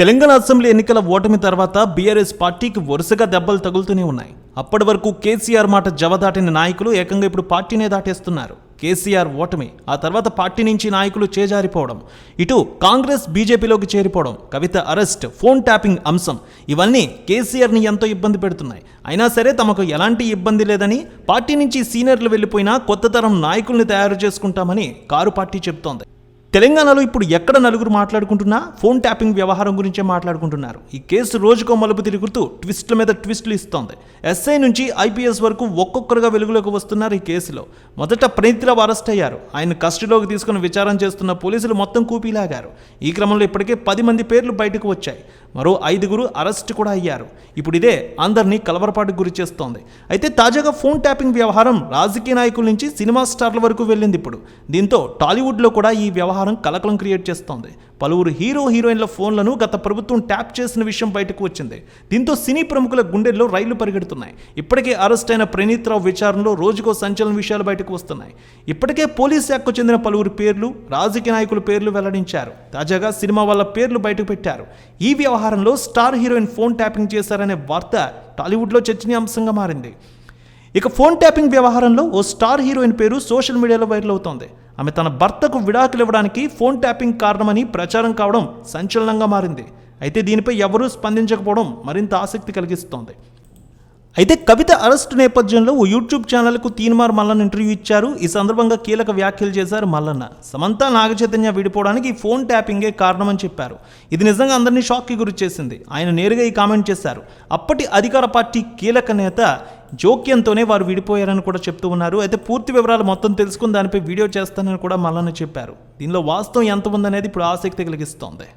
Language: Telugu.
తెలంగాణ అసెంబ్లీ ఎన్నికల ఓటమి తర్వాత బీఆర్ఎస్ పార్టీకి వరుసగా దెబ్బలు తగులుతూనే ఉన్నాయి. అప్పటి వరకు కేసీఆర్ మాట జవదాటిన నాయకులు ఏకంగా ఇప్పుడు పార్టీనే దాటేస్తున్నారు. కేసీఆర్ ఓటమి ఆ తర్వాత పార్టీ నుంచి నాయకులు చేజారిపోవడం ఇటు కాంగ్రెస్ బీజేపీలోకి చేరిపోవడం కవిత అరెస్ట్ ఫోన్ ట్యాపింగ్ అంశం ఇవన్నీ కేసీఆర్ని ఎంతో ఇబ్బంది పెడుతున్నాయి. అయినా సరే తమకు ఎలాంటి ఇబ్బంది లేదని పార్టీ నుంచి సీనియర్లు వెళ్ళిపోయినా కొత్త తరం నాయకుల్ని తయారు చేసుకుంటామని కారు పార్టీ చెబుతోంది తెలంగాణలో ఇప్పుడు ఎక్కడ నలుగురు మాట్లాడుకుంటున్నా ఫోన్ ట్యాపింగ్ వ్యవహారం గురించే మాట్లాడుకుంటున్నారు. ఈ కేసు రోజుకో మలుపు తిరుగుతూ ట్విస్ట్ల మీద ట్విస్టులు ఇస్తోంది. ఎస్ఐ నుంచి ఐపీఎస్ వరకు ఒక్కొక్కరుగా వెలుగులోకి వస్తున్నారు ఈ కేసులో. మొదట ప్రణీతిరావు అరెస్ట్ అయ్యారు. ఆయన కస్టడీలోకి తీసుకుని విచారం చేస్తున్న పోలీసులు మొత్తం కూపీలాగారు. ఈ క్రమంలో ఇప్పటికే పది మంది పేర్లు బయటకు వచ్చాయి. మరో ఐదుగురు అరెస్ట్ కూడా అయ్యారు. ఇప్పుడు ఇదే అందరినీ కలవరపాటుకు గురి చేస్తోంది. అయితే తాజాగా ఫోన్ ట్యాపింగ్ వ్యవహారం రాజకీయ నాయకుల నుంచి సినిమా స్టార్ల వరకు వెళ్ళింది ఇప్పుడు. దీంతో టాలీవుడ్లో కూడా ఈ వ్యవహారం కలకలం క్రియేట్ చేస్తోంది. పలువురు హీరో హీరోయిన్ల ఫోన్లను గత ప్రభుత్వం ట్యాప్ చేసిన విషయం బయటకు వచ్చింది. దీంతో సినీ ప్రముఖుల గుండెల్లో రైళ్ళు పరిగెడుతున్నాయి. ఇప్పటికే అరెస్ట్ అయిన ప్రణీత్ రావు విచారణలో రోజుకో సంచలన విషయాలు బయటకు వస్తున్నాయి. ఇప్పటికే పోలీస్ శాఖకు చెందిన పలువురు పేర్లు రాజకీయ నాయకుల పేర్లు వెల్లడించారు. తాజాగా సినిమా వాళ్ళ పేర్లు బయటకు పెట్టారు. ఈ వ్యవహారంలో స్టార్ హీరోయిన్ ఫోన్ ట్యాపింగ్ చేశారనే వార్త టాలీవుడ్లో చర్చనీయాంశంగా మారింది. ఇక ఫోన్ ట్యాపింగ్ వ్యవహారంలో ఓ స్టార్ హీరోయిన్ పేరు సోషల్ మీడియాలో వైరల్ అవుతోంది. ఆమె తన భర్తకు విడాకులు ఇవ్వడానికి ఫోన్ ట్యాపింగ్ కారణమని ప్రచారం కావడం సంచలనంగా మారింది. అయితే దీనిపై ఎవరూ స్పందించకపోవడం మరింత ఆసక్తి కలిగిస్తోంది. అయితే కవిత అరెస్ట్ నేపథ్యంలో ఓ యూట్యూబ్ ఛానల్కు తీన్మార్ మల్లన్న ఇంటర్వ్యూ ఇచ్చారు. ఈ సందర్భంగా కీలక వ్యాఖ్యలు చేశారు మల్లన్న. సమంత నాగచైతన్య విడిపోవడానికి ఫోన్ ట్యాపింగే కారణమని చెప్పారు. ఇది నిజంగా అందరినీ షాక్కి గురి చేసింది. ఆయన నేరుగా ఈ కామెంట్ చేశారు. అప్పటి అధికార పార్టీ కీలక నేత జోక్యంతోనే వారు విడిపోయారని కూడా చెప్తూ ఉన్నారు. అయితే పూర్తి వివరాలు మొత్తం తెలుసుకుని దానిపై వీడియో చేస్తానని కూడా మల్లన్న చెప్పారు. దీనిలో వాస్తవం ఎంత ఉందనేది ఇప్పుడు ఆసక్తి కలిగిస్తోంది.